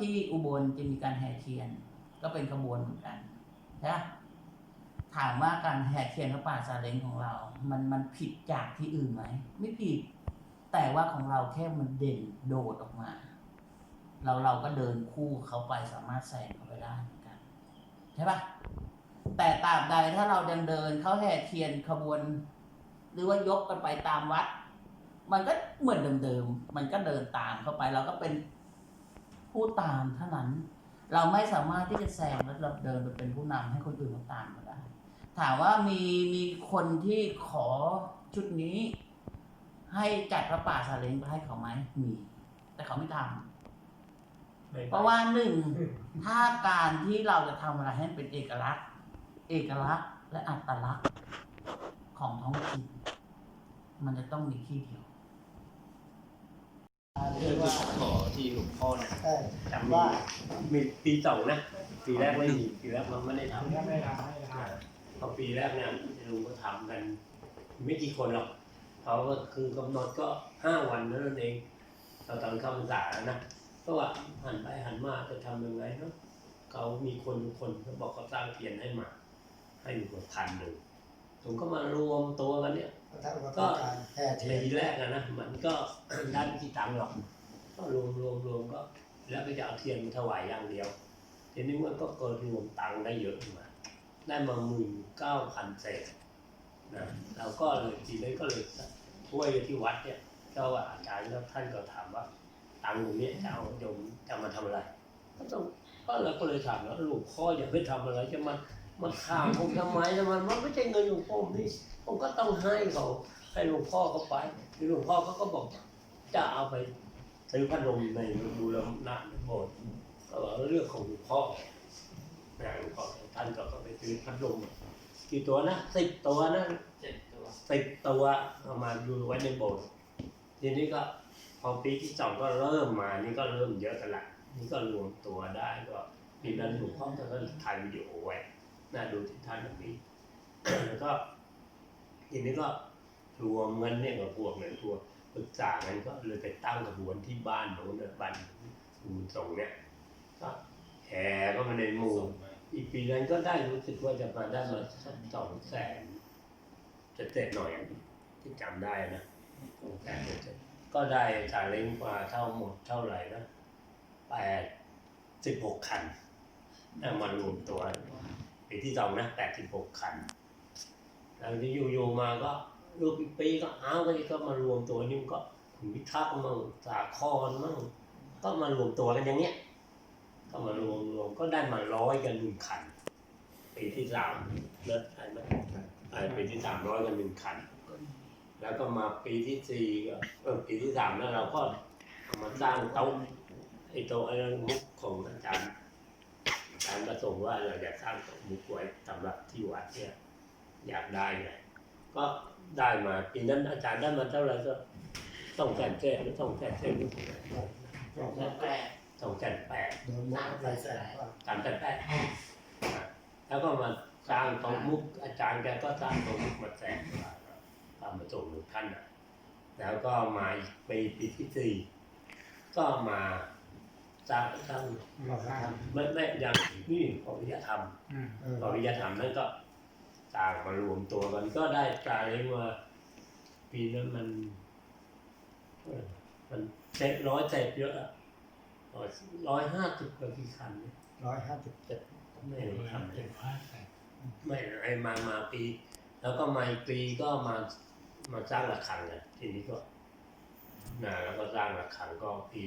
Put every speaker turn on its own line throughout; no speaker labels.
ที่อุบลจะมีการแห่เทียน ก็เป็นขบวนเหมือนกันใช่ปะถามว่าการแห่เทียนพระป่าซาเล้งของเรา มันมันผิดจากที่อื่นไหมไม่ผิด แต่ว่าของเราแค่มันเด่นโดดออกมา เราเราก็เดินคู่เขาไปสามารถแซงเขาไปได้เหมือนกันใช่ปะแต่ตาบใดถ้าเรายังเดินเขาแห่เทียนขบวน หรือว่ายกกันไปตามวัด มันก็เหมือนเดิมๆมันก็เดินตามเข้าไป เราก็เป็น ผู้ตามเท่านั้น เราไม่สามารถที่จะแซงแล้วเราเดินไปเป็นผู้นำให้คนอื่นเขาตามมาได้ ถามว่ามีมีคนที่ขอชุดนี้ ให้จัดพระป่าซาเล้งไปให้เขาไหมมี แต่เขาไม่ทำ
ไม่ไป
เพราะว่าหนึ่งถ้าการที่เราจะทำอะไรให้เป็นเอกลักษณ์ เอกลักษณ์และอัตลักษณ์ของท้องถิ่นมันจะต้องมีที่เดียว
เรื่องที่ขอที่หลวงพ่อเนี่ยจำ
ว่า
มีมีปีสองนะปีแรกไม่มีปีแรกมันไม่ได้ทำ
ไม่ได้ทำไม่ได้ท
พอปีแรกเนี่ยลุงก็ทำกัน ไม่กี่คนหรอกเขาก็คือกำหนดก็ห้าวันนั่นเองเราตอนเข้าพรรษานะก็ว่าหันไปหันมาจะทำยังไงเนาะเขามีคนคนเขาบอกเขาสร้างเทียนให้มา ให้อยู่กับพันหนึ่ง ผมก็มารวมตัวกันเนี่ยำ
ประทับประทับการแห่เทียน
ปีแรกอะนะมันก็ได้ไม่กี่ตังค์หรอก ก็รวมรวมรวมก็ แล้วก็จะเอาเทียนมาถวายอย่างเดียวทีนี้มันก็เกิดรวมตังค์ได้เยอะขึ้นมาได้มาหมื่นเก้าพันเศษนะเราก็เลยทีนี้ก็เลยช่วยที่วัดเนี่ยเจ้าว่าอาจารย์แล้วท่านก็ถามว่า ตังค์ตรงนี้จะเอาโยมจะมาทำอะไร ก็ต้องก็เราก็เลยถามแล้วหลวงพ่ออย่าไปทำอะไรจะมา มาข่ามผมทำไมนะมันมันไม่ใช่เงินของผมนี่ผมก็ต้องให้เขาให้หลวงพ่อเขาไปหลวงพ่อเขาก็บอก จะเอาไปซื้อพัดลมในบูรณะโบสถ์ก็บอกว่าเรื่องของหลวงพ่อนะหลวงพ่อท่านก็ก็ไปซื้อพัดลมกี่ตัวนะสิบตัวนะ
เจ็ดตัว
สิบตัวเอามาอยู่ไว้ในโบสถ์ทีนี้ก็พอปีที่สองก็เริ่มมานี่ก็เริ่มเยอะกันละนี่ก็รวมตัวได้ก็ปีนั้นหลวงพ่อก็ถ่ายวิดีโอไว้ น่าดูที่ท่านแบบนี้ แล้วก็ทีนี้ก็รวมเงินเนี่ยกับพวกเนี่ยทัวปรึกษากันก็เลยไปตั้งขบวนที่บ้านโน้นบ้านหมู่สงเนี่ยก็แห่ก็มาในหมู่อีกปีนั้นก็ได้รู้สึกว่าจะมาได้มาสองแสนจะเจ็ดหน่อยที่จำได้นะสองแสนเจ็ดก็ได้ซาเล้งมาเท่าหมดเท่าไหร่นะแปดสิบหกคันเอามารวมตัว ปีที่สองนะแปดสิบหกคันแล้วที่อยู่ๆมาก็รูปปีก็เอาก็ีก็มารวมตัวนี่มันก็คุณพิทักษ์มั่งสาครมั่งก็มารวมตัวกันอย่างเงี้ยก็มารวมรวมก็ได้มาร้อยกันหนึ่งคันปีที่สามเลิศใช่ไหมปีที่สามร้อยกันหนึ่งคัน แล้วก็มาปีที่สี่ก็เออปีที่สามแล้วเราก็มาสร้างโต๊ะไอโต๊ะไอ้นั่นมุกของอาจารย์ อาจารย์ประสงค์ว่าเราอยากสร้างโต๊ะมุกไว้สำหรับที่วัดเนี่ยอยากได้ไงก็ได้มาปีนั้นอาจารย์ได้มาเท่าไหร่ก็ต้องแสนเศษหรือต้องแสนเศษ
แล้วแปด
สองแสนแปด
โดนมุกไปแสนกว่า
สามแสนแปดแล้วก็มาสร้างโต๊ะมุกอาจารย์แกก็สร้างโต๊ะมุกมาแสนกว่าทำมาส่งถึงท่านน่ะแล้วก็มาอีกปีปีที่สี่ก็มา สร้างสร้าง
บอกว่า
ไม่ไม่ยังนี่ปริยธรรม
เออ
ปริยธรรมนั่นก็ต่างมารวมตัวกันก็ได้ตราเรียกว่า ปีนั้นมันเออมันเจ็ดร้อยเจ็ดเยอะอะร้อยห้าสิบกว่ากี่คันเนี่ย
ร้อยห้าสิบเจ็ด
ไม่รู้ทำเลยไม่ไอ้มามาปี แล้วก็มาอีกปีก็มามาสร้างระฆังกันทีนี้ก็นะแล้วก็สร้างระฆังก็ปี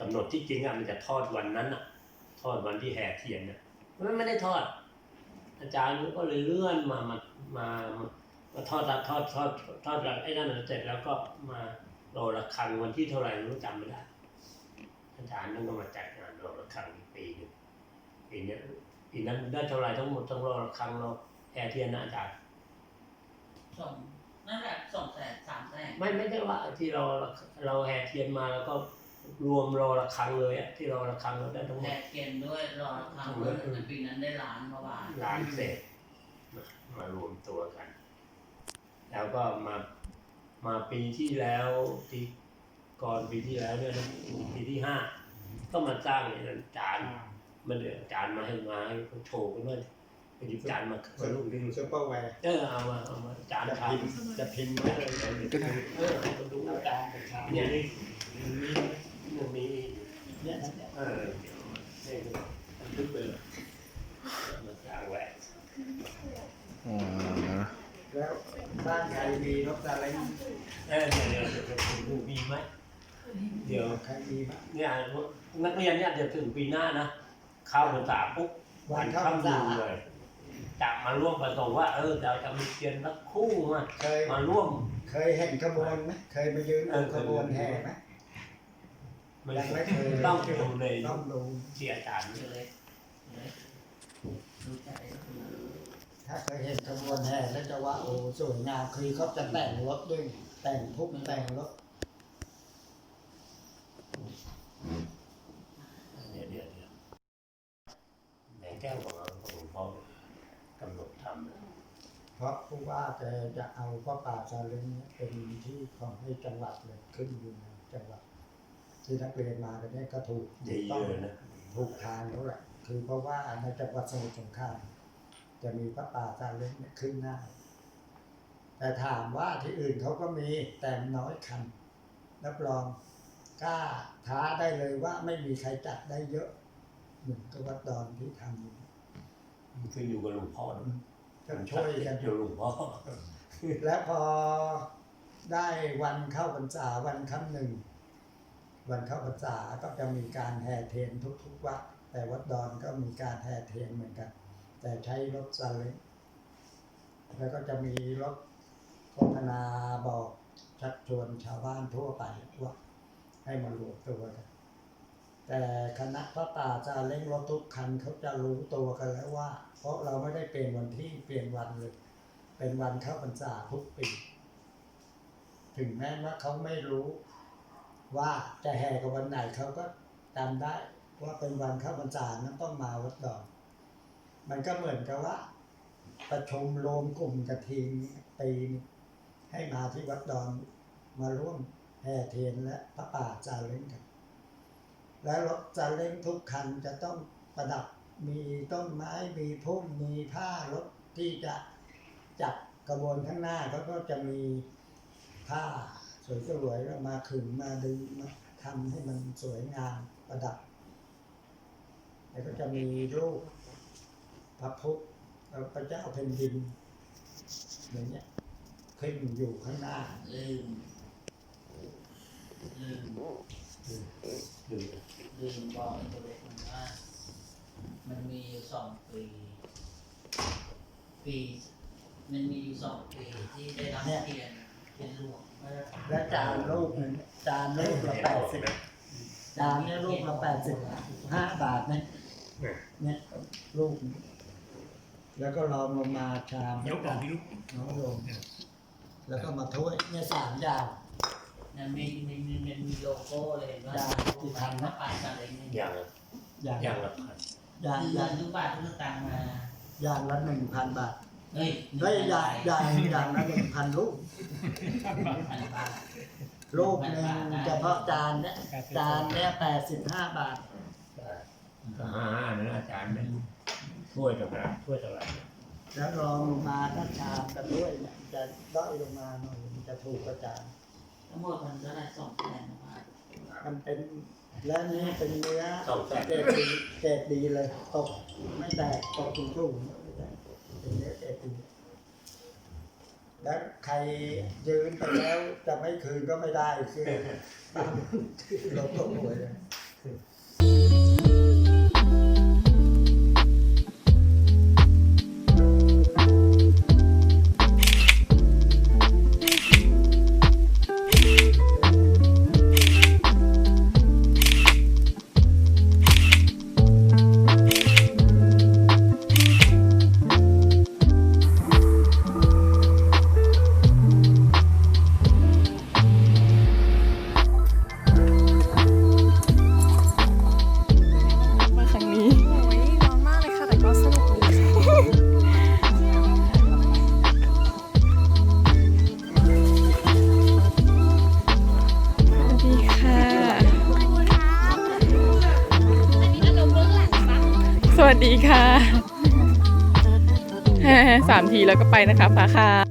กำหนดที่จริงอะมันจะทอดวันนั้นอะ ทอดวันที่แห่เทียนเนี่ยมันไม่ได้ทอด อาจารย์ก็เลยเลื่อนมามามามาทอดทอดทอดทอดไอ้นั่นนะเสร็จแล้วก็มารอระฆังวันที่เท่าไหร่ไม่รู้จำไม่ได้อาจารย์นั่นก็มาจัดงานรอระฆังอีกปีหนึ่งปีเนี้ยปีนั้นได้เท่าไหร่ทั้งหมดทั้งรอระฆังเราแห่เทียนนะอาจารย์
สองนั่นแหละสองแสนสามแสน
ไม่ไม่ได้ว่าที่เราเราแห่เทียนมาแล้วก็ รวมรอระฆังเลยอะที่รอระฆังเราได้ทั้งหม
แล
ด
กเกณฑ์ด้วยรอทำด้วยในปีนั้นได้ล้านกว่าบาท
ล้านเศษมารวมตัวกัน แล้วก็มามาปีที่แล้วที่ก่อนปีที่แล้วเนี่ยนะปีที่ห้าก็มาจ้างเนี่ยนะจานมันเดือจานมาให้มาให้เขาโชว์กันด้วยไปหยิบจานมามาลูกนี่
ซุปเปอร์แวร์
เออเอามาเอามาจาน
จะ
ชาม
พิมพ์จะพิมพ์
เอ
ไว้
อ
เลย
ก็ได้เออให้เขาดู
เอาจานกับชาม
เนี่
เนี่ยย
นี่ มันมีมันมี
เนี่ยนะเนี่ย
เออเดี๋ยวนี่คือมันลึกไปเลยมาสร้างไว้
อ๋อ
แล้วบ้านใครมีรถอะไร
เออเดี๋ยวเดี๋ยวเดี๋ยวคุณดูมีไหมเดี๋ยว
ใครมีบ้าง
เนี่ยนักเรียนเนี่ยเดี๋ยวถึงปีหน้านะเข้าพรรษาปุ๊บ
วันเข้าพรร
ค่ำ
ษา
ดูเลยจะมาร่วมประสงค์ว่า เออเราจะมีเทียนสักคู่มา
เคย
มาร่วม
เคยเห็นขบวนไหมเคยมายืนดูขบวนแห่ไหม
ไม่
ยังไม่เคย
ต้องดูเลย
ต้องดู
ที่อาจารย์
เลยเลยรู้ใจ
ถ้าเคยเห็นขบวนแห่แล้วจะว่าโอ้สวยงามคือเขาจะแต่งรถด้วย แต่งทุกแต่งรถ
เดี๋ยวเดี๋ยวเดี๋ยวแหนแก้วของเราของหลวงพ่อกำหนดทำนะ
เพราะผู้ว่าแกจะเอาพระป่าซาเล้งเนี่ยเป็นที่ของให้จังหวัดเลยขึ้นอยู่ในจังหวัด ที่นักเรียนมากันเนี่ยก็ถูก
เย
ต้อง
อะๆนะ
ถูกทางแล้วแหละคือเพราะว่าในจังหวัดสมุทรสงครามจะมีพระป่าซาเล้งเนี่ยขึ้นหน้า แต่ถามว่าที่อื่นเขาก็มีแต่น้อยคันรับรองกล้าท้าได้เลยว่าไม่มีใครจัดได้เยอะเหมือนกับวัดดอนที่ทำอยู่
มันขึ้นอยู่กับหลวงพ่อนะ
ก็ช่วยกัน
อยู่หลวงพ่อ
และพอได้วันเข้าพรรษาวันคำหนึ่ง วันเข้าพรรษาก็จะมีการแห่เทียนทุกๆวัด แต่วัดดอนก็มีการแห่เทียนเหมือนกัน แต่ใช้รถซาเล้งแล้วก็จะมีรถโฆษณาบอกชักชวนชาวบ้านทั่วไปว่าให้มารวมตัวกันแต่คณะพระป่าซาเล้งรถทุกคันเขาจะรู้ตัวกันแล้วว่า เพราะเราไม่ได้เปลี่ยนวันที่เปลี่ยนวันเลย เป็นวันเข้าพรรษาทุกปี ถึงแม้ว่าเขาไม่รู้ ว่าจะแห่กับวันไหนเขาก็จำได้ว่าเป็นวันเข้าพรรษานั้นต้องมาวัดดอนมันก็เหมือนกับว่า ประชุมรวมกลุ่มกระทิงปีนให้มาที่วัดดอนมาร่วมแห่เทียนและพระป่าจาเล้งกัน และรถจาเล้งทุกคันจะต้องประดับมีต้นไม้มีพุ่มมีผ้ารถที่จะจับกระบวนข้างหน้าเขาก็จะมีผ้า สวยๆแล้วมาขึงมาดึงมาทำให้มันสวยงามประดับ แล้วก็จะมีรูปพระพุทธแล้วพระเจ้าแผ่นดินอย่างเงี้ยขึ้นอยู่ข้างหน้า
ลืมลืมลืมบอกตัวเล็กมันว่า มันมีสองปี ปี มันมีสองปีที่ได้รับเทียนเป็นหลวง พระราชทาน
และจานรูปหนึ่งจานรูปละแปดสิบจานเนี่ยรูปละแปดสิบห้าบาทเนี่ยเนี่ยรูปนี้แล้วก็ลองลงมาชาม
ยกออกพี่ลูก
น้องลงแล้วก็มาถ้วยเนี่ยสามอย่าง
นั่นมีมีมีมีมีโลโก้เลยว่า
ได้ที่ทำนะ
พระป่าซาเล้งเนี่ย
อย่าง
อย่าง
อย่างละพัน
อย่าง
คือ
อย่าง
ทุกบาททุกสตางค์มา
อย่างละหนึ่งพันบาท
เฮ้ย
ได้ยอย่างอย่างอย่างละหนึ่งพันลูก
พันบาท
ลูกหนึ่งเฉพาะจานเนี่ยจานเนี่ยแปดสิบห้าบาท
ก็ห้าห้านะอาจารย์นะช่วยกับนะช่วยกับอะไร
แล้วรองลงมาถ้าชามกันด้วยเนี่ยจะด้อยลงมาหน่อยมันจะถูกกว่าจาน
ทั้งหมดมันก็ได้สองแสนบาท
มันเป็นและนี่เป็นเนื้อ
สองแสน
เกรดดีเกรดดีเลยตกไม่แตกตกสูงสูงไม่แตกเป็นเนื้อเกรดดี แล้วใครยืนไปแล้วจะไม่คืนก็ไม่ได้คือเราตกหวย เลย
สามทีแล้วก็ไปนะคะฟ้าค่ะ